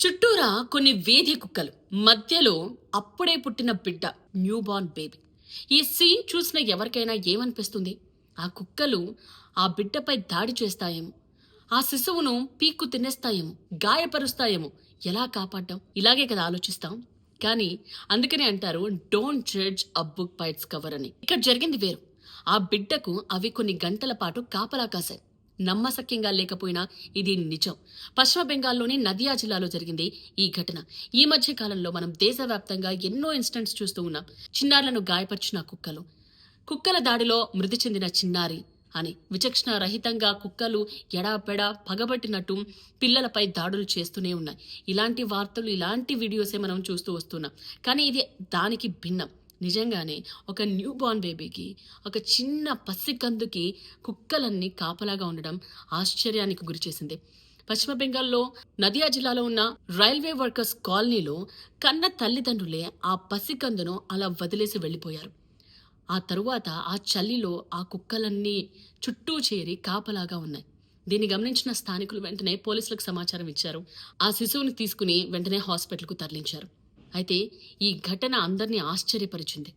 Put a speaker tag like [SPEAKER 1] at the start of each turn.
[SPEAKER 1] చుట్టూరా కొన్ని వీధి కుక్కలు. మధ్యలో అప్పుడే పుట్టిన బిడ్డ న్యూ బార్న్ బేబీ ఈ సీన్ చూసిన ఎవరికైనా ఏమనిపిస్తుంది? ఆ కుక్కలు ఆ బిడ్డపై దాడి చేస్తాయేమో? ఆ శిశువును పీక్కు తినేస్తాయేమో? గాయపరుస్తాయేమో? ఎలా కాపాడ్డం? ఇలాగే కదా ఆలోచిస్తాం. కానీ అందుకనే అంటారు don't judge a book by its cover అని. ఇక్కడ జరిగింది వేరు. ఆ బిడ్డకు అవి కొన్ని గంటల పాటు కాపలా కాశాయి. నమ్మసక్యంగా లేకపోయినా ఇది నిజం. పశ్చిమ బెంగాల్లోని నదియా జిల్లాలో జరిగింది ఈ ఘటన. ఈ మధ్య కాలంలో మనం దేశవ్యాప్తంగా ఎన్నో ఇన్సిడెంట్స్ చూస్తూ ఉన్నాం. చిన్నారులను గాయపరిచిన కుక్కలు. కుక్కల దాడిలో మృతి చెందిన చిన్నారి అని విచక్షణ రహితంగా కుక్కలు ఎడాపెడా పగబట్టినట్టు పిల్లలపై దాడులు చేస్తూనే ఉన్నాయి. ఇలాంటి వార్తలు ఇలాంటి వీడియోసే మనం చూస్తూ వస్తున్నాం. కానీ ఇది దానికి భిన్నం. నిజంగానే ఒక న్యూ బార్న్ బేబీకి ఒక చిన్న పసికందుకి కుక్కలన్నీ కాపలాగా ఉండడం ఆశ్చర్యానికి గురిచేసింది పశ్చిమ బెంగాల్లో నదియా జిల్లాలో ఉన్న రైల్వే వర్కర్స్ కాలనీలో కన్న తల్లిదండ్రులే ఆ పసికందును అలా వదిలేసి వెళ్ళిపోయారు. ఆ తరువాత ఆ చలిలో ఆ కుక్కలన్నీ చుట్టూ చేరి కాపలాగా ఉన్నాయి. దీన్ని గమనించిన స్థానికులు వెంటనే పోలీసులకు సమాచారం ఇచ్చారు. ఆ శిశువుని తీసుకుని వెంటనే హాస్పిటల్కు తరలించారు. అయితే ఈ ఘటన అందరినీ ఆశ్చర్యపరిచింది.